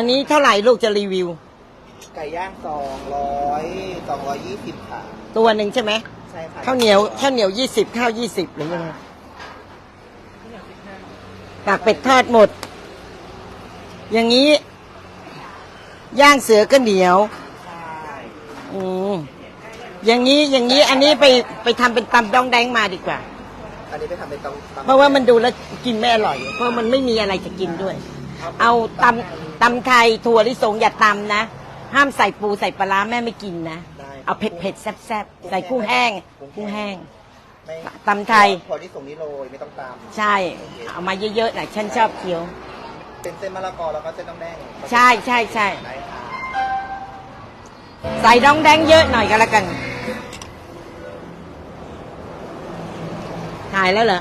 อันนี้เท่าไหร่ลูกจะรีวิว ไก่ย่างสองร้อยสองร้อยยี่สิบค่ะตัวหนึ่งใช่ไหมใช่ค่ะข้าวเหนียวข้าวเหนียวยี่สิบข้าวยี่สิบหรือยังไงปากเป็ดทอดหมด อย่างนี้ ย่างเสือก็เหนียวใช่อืมอย่างนี้อย่างนี้อันนี้ไปไปทำเป็นตำดองแดงมาดีกว่า อันนี้ไปทำเป็นตำตำเพราะว่ามันดูแล้วกินไม่อร่อย เพราะมันไม่มีอะไรจะกินด้วย เอาตำ ตำไทยถั่วลิสงอย่าตำนะ ห้ามใส่ปูใส่ปลาร้าแม่ไม่กินนะ ได้เอาเผ็ดเผ็ดๆแซ่บแซ่บๆใส่กุ้งแห้งกุ้งแห้งไม่ตำไทย พอที่ส่งนี้โรยไม่ต้องตำใช่ เอามาเยอะๆหน่อยฉันชอบเคี้ยว เป็นเส้นมะละกอแล้วก็เส้นน้ำแดงใช่ใช่ใช่ได้ค่ะใส่ดองแดงเยอะหน่อยก็แล้วกันถ่ายแล้วเหรอ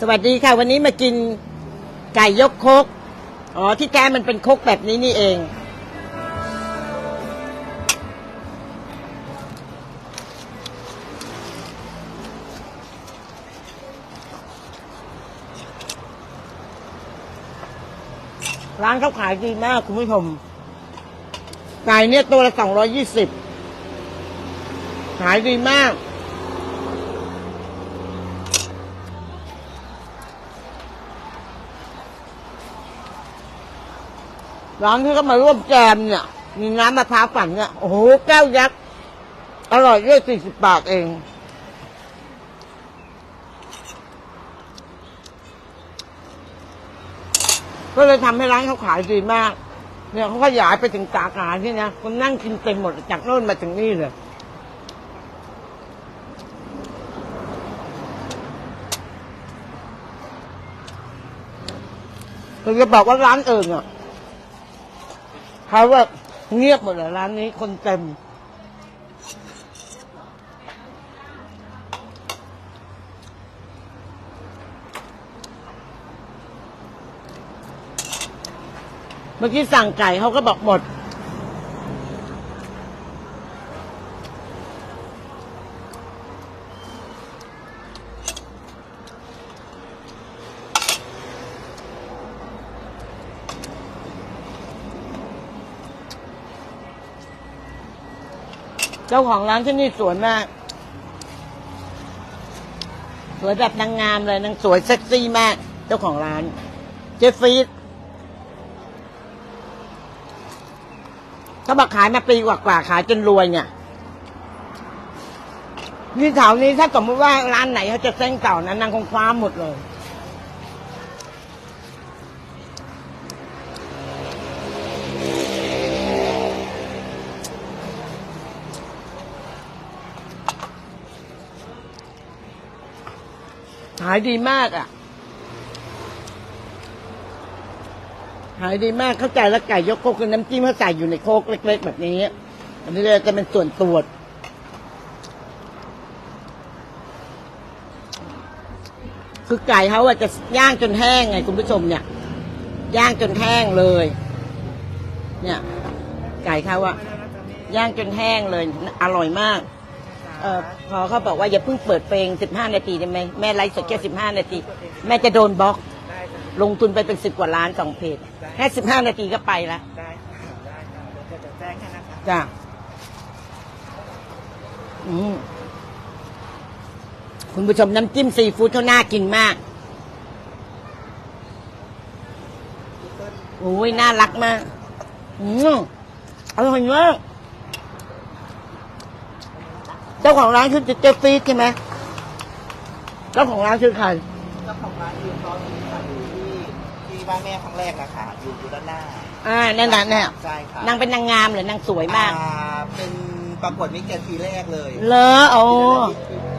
สวัสดีค่ะ วันนี้มากินไก่ยกโคก อ๋อ ที่แท้มันเป็นโคกแบบนี้นี่เอง ร้านเขาขายดีมากคุณผู้ชมไก่เนี่ยตัวละสองร้อยี่สิบขายดีมาก ร้านที่ก็มาร่วมแจมเนี่ย มีน้ำมะพร้าวปั่นเนี่ย โอ้โห แก้วยักษ์ อร่อยด้วยสี่สิบบาทเอง ก็เลยทำให้ร้านเขาขายดีมาก เนี่ยเขาขยายไปถึงสาขาที่นะคนนั่งกินเต็มหมดจากโน่นมาถึงนี่เลยคือจะบอกว่าร้านอื่นอะ เขาว่าเงียบหมดเลยร้านนี้คนเต็ม เมื่อกี้สั่งไก่เขาก็บอกหมด เจ้าของร้านที่นี่สวยมาก สวยแบบนางงามเลยนางสวยเซ็กซี่มาก เจ้าของร้าน เจฟฟีดเขาบอกขายมาปีกว่าๆขายจนรวยเนี่ยนี่แถวนี้ถ้าสมมติว่าร้านไหนเขาจะเซ้งเก่านะนางคงคว้าหมดเลย ขายดีมากอะ ขายดีมากเข้าใจแล้วไก่ยกโคกคือน้ำจิ้มเขาใส่อยู่ในโคกเล็ก ๆ แบบนี้ อันนี้เลยจะเป็นส่วนตัวคือไก่เขาอะจะย่างจนแห้งไงคุณผู้ชมเนี่ย ย่างจนแห้งเลย เนี่ย ไก่เขาอะย่างจนแห้งเลย อร่อยมาก เออพอเขาบอกว่าอย่าเพิ่งเปิดเพลงสิบห้านาทีได้ไหมแม่ไลฟ์สดแค่สิบห้านาที แม่จะโดนบล็อก ได้ค่ะลงทุนไปเป็นสิบกว่าล้านสองเพจแค่สิบห้านาทีก็ไปละได้ค่ะได้ค่ะเดี๋ยวจะแจ้งให้นะคะ จ้ะอืมคุณผู้ชมน้ำจิ้มซีฟู้ดเขาน่ากินมากโอ้ยน่ารักมากอืมอร่อยมาก เจ้าของร้านคือเจฟฟีดใช่ไหมเจ้าของร้านคือใครเจ้าของร้านอยู่ตอนนี้ค่ะอยู่ที่ที่บ้านแม่ครั้งแรกนะคะอยู่อยู่ด้านหน้าอ่านั่นน่ะเนี่ยใช่ค่ะนางเป็นนางงามเหรือนางสวยมาก อ่เป็นประกวดมิสแกรนด์ปีแรกเลยเลอโอ้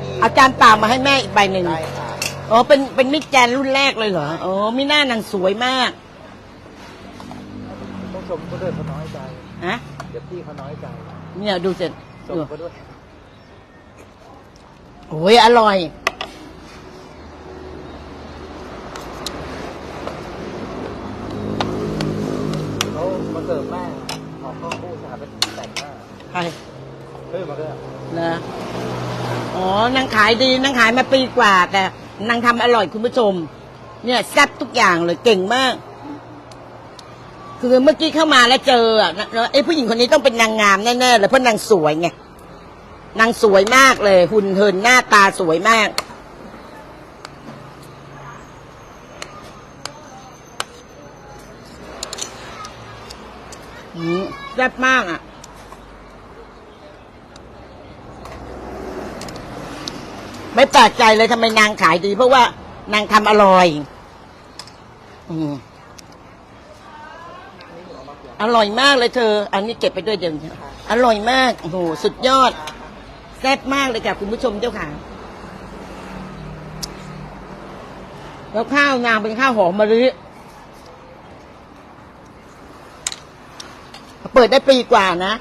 ที่อาจารย์ป่ามาให้แม่อีกใบหนึ่งได้ค่ะอ๋อเป็นเป็นมิตรแกรนด์รุ่นแรกเลยเหรออ๋อมีหน้านางสวยมากต้องชมเขาด้วยเขาน้อยใจฮะเดี๋ยวพี่เขาน้อยใจเนี่ยดูเสร็จชมเขาด้วย โอ้ยอร่อย เขามาเสิร์ฟแม่ขอข้าวคู่สาเป็นแต่งหน้าใครเฮ้ยมาด้วยเหรออ๋อนางขายดีนางขายมาปีกว่า แต่นางทำอร่อยคุณผู้ชม เนี่ยแซ่บทุกอย่างเลยเก่งมาก คืคือเมื่อกี้เข้ามาแล้วเจออะแล้วไอ้ผู้หญิงคนนี้ต้องเป็นนางงามแน่ๆเลยเพราะนางสวยไง นางสวยมากเลย หุ่นเหินหน้าตาสวยมาก อืมแซ่บมากอะ ไม่แปลกใจเลยทำไมนางขายดี เพราะว่านางทำอร่อย อืมอร่อยมากเลยเธอ อันนี้เก็บไปด้วยเดี๋ยวนี้อร่อยมาก โอ้โห สุดยอด ซ่บมากเลยค่ะคุณผู้ชมเจ้าค่ะ แล้วข้าวนางเป็นข้าวหอมมะลิเปิดได้ปีกว่านะ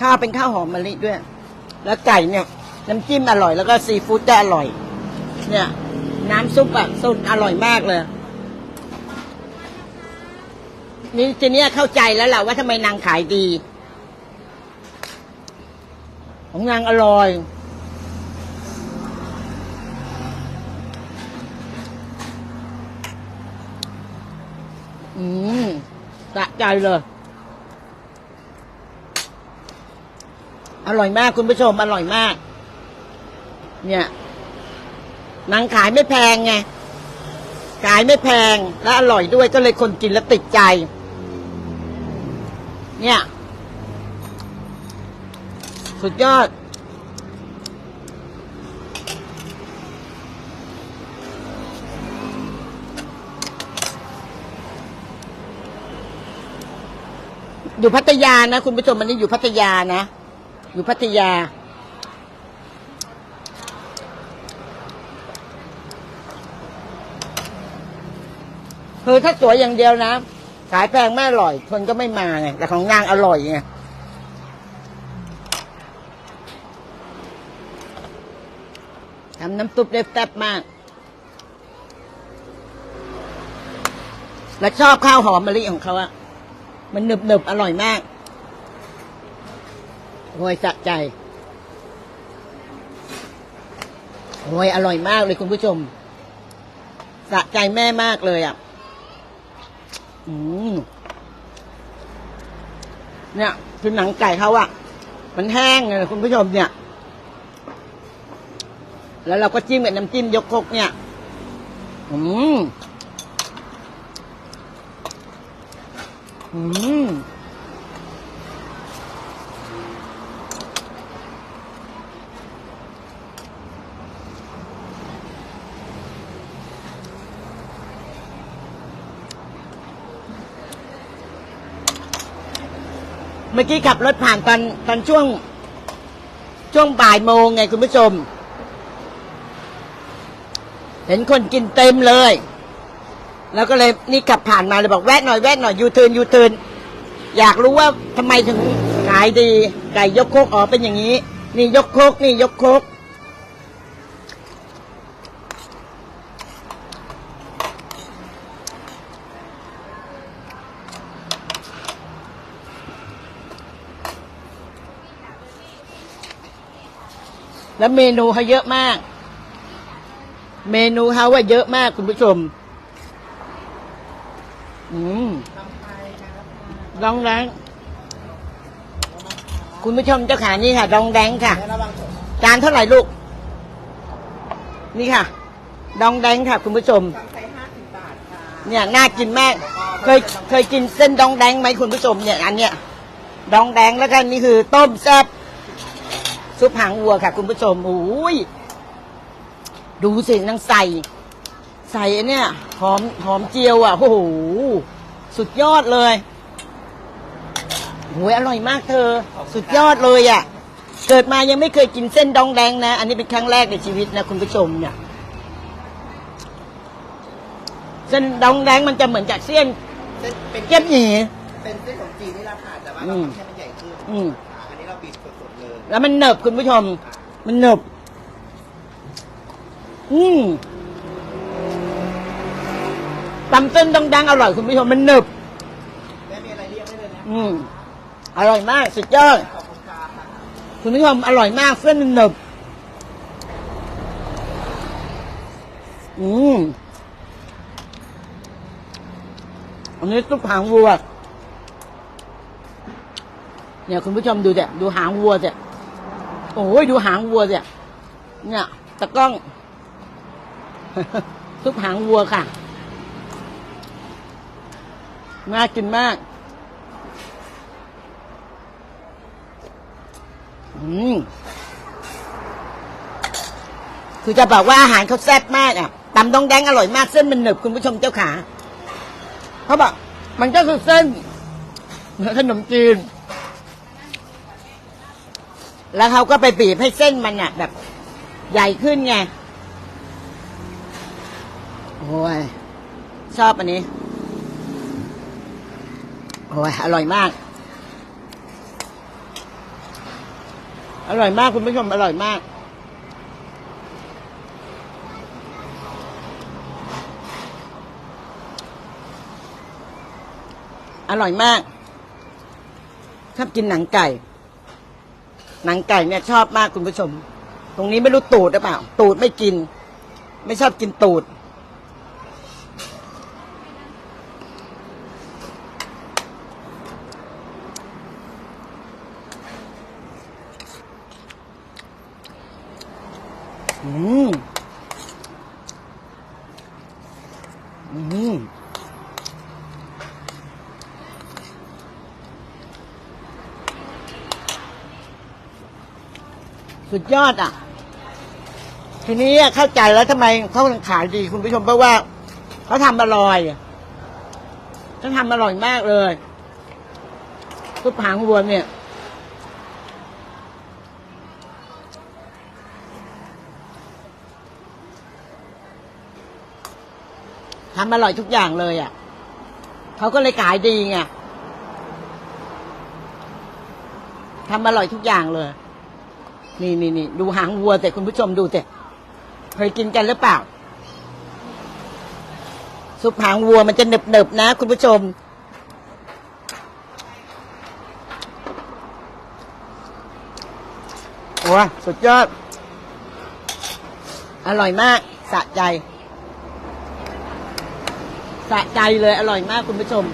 ข้าวเป็นข้าวหอมมะลิด้วย แล้วไก่เนี่ย น้ำจิ้มอร่อย แล้วก็ซีฟู้ดก็อร่อย เนี่ย น้ำซุปอะสุดอร่อยมากเลย นี่ทีเนี้ยเข้าใจแล้วแหละว่าทำไมนางขายดี ของนางอร่อย อืมสะใจเลย อร่อยมากคุณผู้ชม อร่อยมาก เนี่ย นางขายไม่แพงไง ขายไม่แพงและอร่อยด้วยก็เลยคนกินแล้วติดใจ เนี่ย สุดยอด อยู่พัทยานะ คุณผู้ชมวันนี้อยู่พัทยานะ อยู่พัทยา คือถ้าสวยอย่างเดียวนะ ขายแพงไม่อร่อย คนก็ไม่มาไงแต่ของนางอร่อยไงทำน้ำซุปได้แซ่บมาก และชอบข้าวหอมมะลิของเขาอะมันหนึบหนึบอร่อยมากโอ้ยสะใจโอ้ยอร่อยมากเลยคุณผู้ชม สะใจแม่มากเลยอะ อืมเนี่ยคือหนังไก่เขาอะมันแห้งเลยคุณผู้ชมเนี่ย แล้วเราก็จิ้มกับน้ำจิ้มยกคกเนี่ย อืมอืม มื่อกี้ขับรถผ่านตอนตอนช่วง ช่วงบ่ายโมงไงคุณผู้ชม เห็นคนกินเต็มเลย แล้วก็เลยนี่ขับผ่านมาเลยบอกแวะหน่อยแวะหน่อยยูเทิร์นยูเทิร์นอยากรู้ว่าทำไมถึงขายดีไก่ยกโคกอ๋อเป็นอย่างนี้ นี่ยกโคกนี่ยกโคก แล้วเมนูเขาเยอะมาก เมนูเขาว่าเยอะมากคุณผู้ชม อืมลำไส้ครับดองแดงคุณผู้ชมเจ้าขานี่ค่ะดองแดงค่ะและระวังผมจานเท่าไหร่ลูก นี่ค่ะ ดองแดงค่ะ คุณผู้ชมลำไส้ห้าสิบบาทค่ะเนี่ยน่ากินมาก เคยเคยกินเส้นดองแดงไหมคุณผู้ชมเนี่ยอันเนี้ย ดองแดงแล้วก็นี่คือ ต้มแซ่บ ซุปหางวัวค่ะ คุณผู้ชมโอ้ยดูสินางใส่ ใส่อันเนี่ยหอมหอมเจียวอะโอ้โหสุดยอดเลยโอ้ยอร่อยมากเธอ สุดยอดเลยอะ เกิดมายังไม่เคยกินเส้นดองแดงนะ อันนี้เป็นครั้งแรกในชีวิตนะคุณผู้ชมเนี่ยเส้นดองแดงมันจะเหมือนจากเส้นเส้นเป็นเก็บหยีเป็นเส้นของจีนนี่แหละค่ะแต่ว่าอืเรามทำให้มันใหญ่ขึ้นอืมอ่าอันนี้ เราบีบสดๆเลยแล้วมันเหนบคุณผู้ชม มันเหนบอืมตำเส้นดองแดงอร่อยคุณผู้ชมมันเหนบแม่มีอะไรเรียกได้เลยนะอืมอร่อยมากสุดยอด ขอบคุณค่ะคุณผู้ชมอร่อยมากเส้นหนึบ อืม อันนี้ซุปหางวัว เนี่ยคุณผู้ชมดูเดี๋ยดูหางวัวเดี๋ยโอ้ยดูหางวัวเดี๋ยเนี่ยตะกล้องซุปหางวัวค่ะน่ากินมากอืมคือจะบอกว่าอาหารเขาแซ่บมากอะตำดองแดงอร่อยมากเส้นมันหนึบคุณผู้ชมเจ้าขาเขาบอกมันก็คือเส้นขนมจีน แล้วเขาก็ไปบีบให้เส้นมันอะแบบ ใหญ่ขึ้นไงโอ้ยชอบอันนี้โอ้ยอร่อยมาก อร่อยมากคุณผู้ชมอร่อยมาก อร่อยมากชอบกินหนังไก่ หนังไก่เนี่ยชอบมากคุณผู้ชม ตรงนี้ไม่รู้ตูดหรือเปล่า ตูดไม่กิน ไม่ชอบกินตูด อืม อืม สุดยอดอะ ทีนี้เข้าใจแล้วทำไมเขาถึงขายดีคุณผู้ชมเพราะว่าเขาทำอร่อยเขาทำอร่อยมากเลยซุปหางวัวเนี่ยทำอร่อยทุกอย่างเลยอะเขาก็เลยขายดีไงทำอร่อยทุกอย่างเลย นี่นี่นี่ดูหางวัวแต่คุณผู้ชมดูแต่เคยกินกันหรือเปล่า ซุปหางวัวมันจะหนึบหนึบๆนะ คุณผู้ชม โอ้ยสุดยอด อร่อยมาก สะใจ สะใจเลยอร่อยมากคุณผู้ชม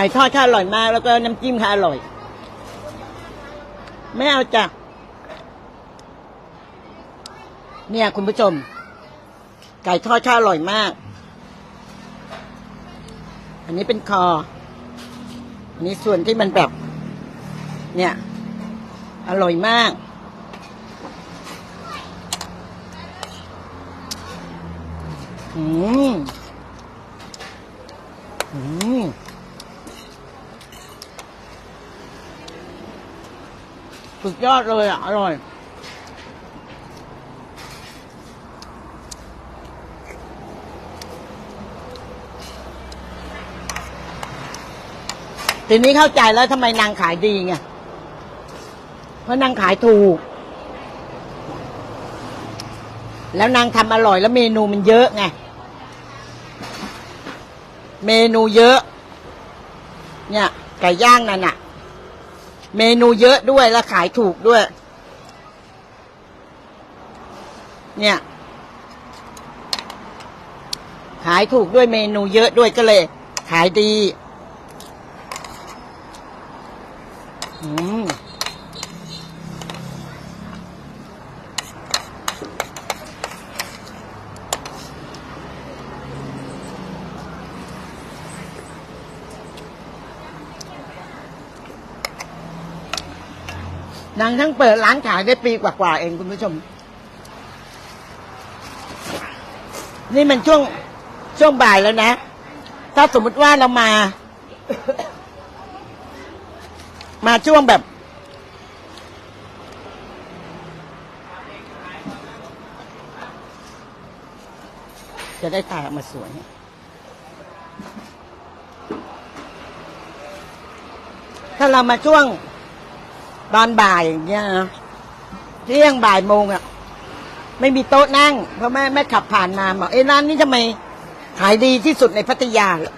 ไก่ทอดค่ะอร่อยมาก แล้วก็น้ำจิ้มค่ะอร่อย ไม่เอาจ้ะเนี่ย คุณผู้ชม ไก่ทอดค่ะอร่อยมาก อันนี้เป็นคอ อันนี้ส่วนที่มันแบบ เนี่ย อร่อยมากอืม อืม สุดยอดเลยอะ อร่อย ทีนี้เข้าใจแล้วทำไมนางขายดีไง เพราะนางขายถูก แล้วนางทำอร่อยแล้วเมนูมันเยอะไง เมนูเยอะ เนี่ยไก่ย่างนั่นน่ะ เมนูเยอะด้วยและขายถูกด้วย เนี่ย ขายถูกด้วยเมนูเยอะด้วยก็เลย ขายดี อืม นา งทั้งเปิดร้านขายได้ปีกว่าๆเองคุณผู้ชม นี่มันช่วงช่วงบ่ายแล้วนะ ถ้าสมมติว่าเรามา มาช่วงแบบจะได้ถ่ายออกมาสวย ถ้าเรามาช่วง ตอนบ่ายอย่างเงี้ยนะเที่ยงบ่ายโมงอะ ไม่มีโต๊ะนั่ง เพราะแม่แม่ขับผ่านมาบอกเอ้ร้านนี้ทำไมขายดีที่สุดในพัทยาเหรอ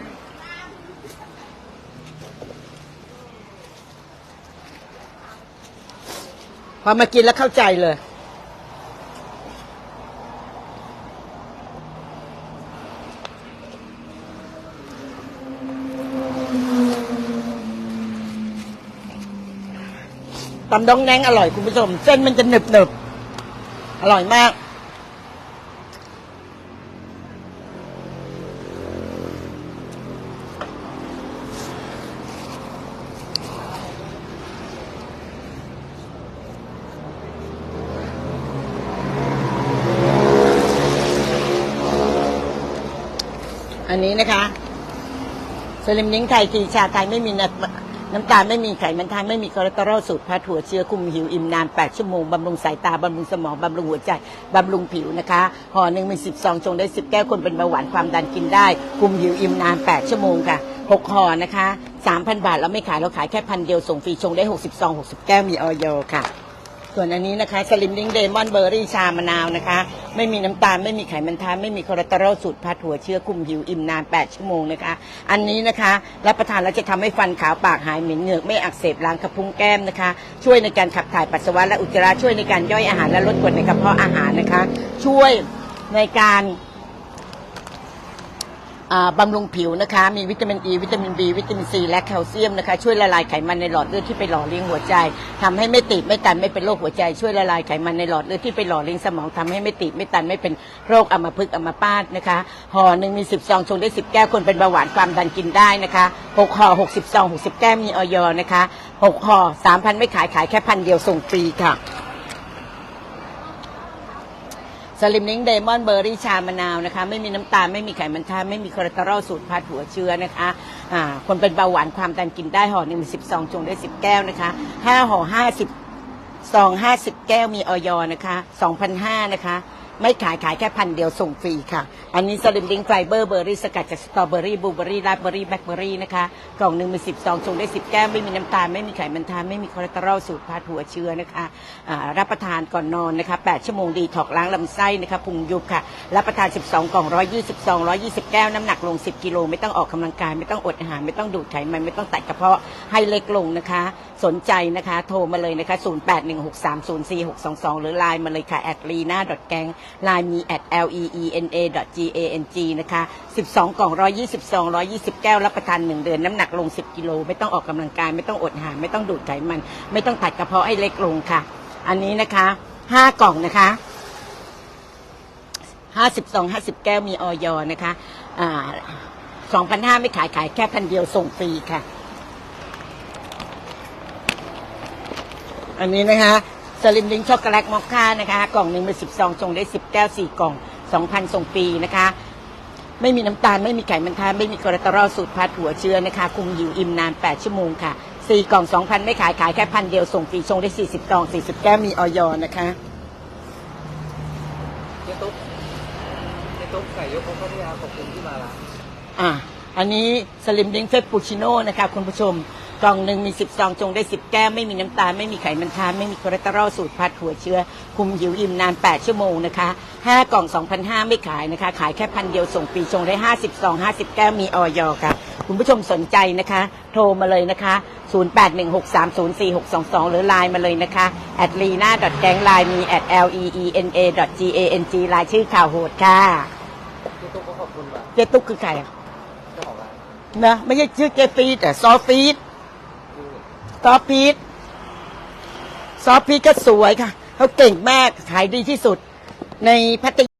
พอมากินแล้วเข้าใจเลย ตำดองแดงอร่อยคุณผู้ชม เส้นมันจะหนึบหนึบอร่อยมาก อันนี้นะคะสลิมนิ้งไทยทีชาไทยไม่มีน้ำ น้ำตาลไม่มีไขมันทานไม่มีคอเลสเตอรอลสูตรพาถั่วเชื้อคุมหิวอิ่มนาน 8 ชั่วโมง บำรุงสายตา บำรุงสมอง บำรุงหัวใจ บำรุงผิวนะคะห่อหนึ่งมี 10 ซองชงได้ 10 แก้วคนเป็นเบาหวานความดันกินได้ คุมหิวอิ่มนาน 8 ชั่วโมงค่ะ 6ห่อนะคะ 3,000 บาทเราไม่ขายเราขายแค่พันเดียวส่งฟรีชงได้ 60 ซอง 60 แก้วมีออยค่ะ ส่วนอันนี้นะคะสลิมดิ้งเดมอนเบอร์รี่ชามะนาวนะคะ ไม่มีน้ำตาล ไม่มีไขมันทานไม่มีคอเลสเตอรอลสูตรพัดหัวเชื้อคุมหิวอิ่มนาน 8 ชั่วโมงนะคะ อันนี้นะคะรับประทานแล้วจะทำให้ฟันขาวปากหายเหม็นเหงือกไม่อักเสบล้างกระพุ้งแก้มนะคะ ช่วยในการขับถ่ายปัสสาวะและอุจจาระช่วยในการย่อยอาหารและลดกรดในกระเพาะอาหารนะคะ ช่วยในการ บำรุงผิวนะคะ มีวิตามินอ e, ีวิตามินบีวิตามินซีและแคลเซียมนะคะ ช่วยละลายไขมันในหลอดเลือดที่ไปหล่อเลี้ยงหัวใจทำให้ไม่ติดไม่ตันไม่เป็นโรคหัวใจ ช่วยละลายไขมันในหลอดเลือดที่ไปหล่อเลี้ยงสมองทำให้ไม่ติดไม่ตันไม่เป็นโรคอัมพฤกษ์อัมพาตนะคะห่อหนึ่งมีสิบซองชงได้สิบแก้วคนเป็นเบาหวานความดันกินได้นะคะหกห่อหกสิบซองหกสิบแก้วมีออยนะคะหกห่อสามพันไม่ขายขายแค่พันเดียวส่งฟรีค่ะ สลิมนิ้งเดมอนเบอร์รี่ชามะนาวนะคะ ไม่มีน้ำตาล ไม่มีไขมันทาไม่มีคอเลสเตอรอลสูตรพัดหัวเชื้อนะคะอ่าคนเป็นเบาหวานความดันกินได้ห่อหนึ่งสิบสองจงได้สิบแก้วนะคะห้าห่อห้าสิบสองห้าสิบแก้วมีออยนะคะสองพันห้านะคะ ไม่ขายขายแค่พันเดียวส่งฟรีค่ะ อันนี้สลิมดิงไฟเบอร์เบอร์รี่สกัดจากสตรอเบอรี่บลูเบอรี่ราสเบอรี่แบล็คเบอรี่นะคะ กล่องหนึ่งมีสิบซองชงได้สิบแก้วไม่มีน้ำตาล ไม่มีไขมันทานไม่มีคอเลสเตอรอลสูตรพัดหัวเชื้อนะคะรับประทานก่อนนอนนะคะ8ชั่วโมงดีถอกล้างลำไส้นะคะพุงยุบค่ะรับประทาน12กล่อง120ซอง120แก้วน้ำหนักลง10กิโลไม่ต้องออกกำลังกายไม่ต้องอดอาหารไม่ต้องดูดไขมันไม่ต้องตัดกระเพาะให้เล็กลงนะคะ สนใจนะคะ โทรมาเลยนะคะ0816304622 หรือไลน์มาเลยค่ะแอดลีน่าดอทแกงไลน์มีแอด l e e n a g a n g นะคะ 12 กล่อง 120ซอง120 แก้ว รับประทาน 1 เดือน น้ำหนักลง 10 กิโล ไม่ต้องออกกำลังกาย ไม่ต้องอดอาหาร ไม่ต้องดูดไขมัน ไม่ต้องตัดกระเพาะให้เล็กลงค่ะ อันนี้นะคะ 5 กล่องนะคะห้าสิบสองห้าสิบแก้ว มีออยนะคะอ่าสองพันห้าไม่ขาย ขายแค่พันเดียว ส่งฟรีค่ะ อันนี้นะคะ สลิมลิงช็อกโกแลตมอคค่านะคะ กล่องหนึ่งมีสิบซองจงได้สิบแก้วสี่กล่องสองพันส่งฟรีนะคะ ไม่มีน้ำตาลไม่มีไขมันทานไม่มีคอเลสเตอรอลสูตรพัดหัวเชื้อนะคะ คุมหิวอิ่มนาน8ชั่วโมงค่ะสี่กล่องสองพันไม่ขายขายแค่พันเดียวส่งฟรีชงได้สี่สิบกล่องสี่สิบแก้วมีออยนะคะเจ๊ตุ๊กเจ๊ตุ๊กไก่ยกโคพัทยาขอบคุณที่มาร้านอะอันนี้สลิมดิ้งเฟปปูชิโน่นะคะ คุณผู้ชม กล่องหนึ่งมีสิบซองจงได้สิบแก้วไม่มีน้ำตาลไม่มีไขมันทานไม่มีคอเลสเตอรอลสูตรพัดหัวเชื้อ คุมหิวอิ่มนาน 8 ชั่วโมงนะคะห้ากล่อง 2,500 ไม่ขายนะคะ ขายแค่พันเดียวส่งฟรีชงได้ 50ซอง50 แก้วมีออยค่ะ คุณผู้ชมสนใจนะคะ โทรมาเลยนะคะ 0816304622 หรือไลน์มาเลยนะคะแอดลีน่าแกงไลน์มีแอด l e e n a g a n g ไลน์ชื่อข่าวโหดค่ะเจ๊ตุ๊กก็ขอบคุณแบบเจ๊ตุ๊กคือใครอะเจ้าของร้านนะไม่ใช่ชื่อเจฟีดแต่ซอฟฟีดคือ ซอฟพีชซอฟพีชก็สวยค่ะ เขาเก่งมาก ขายดีที่สุดในพัทยา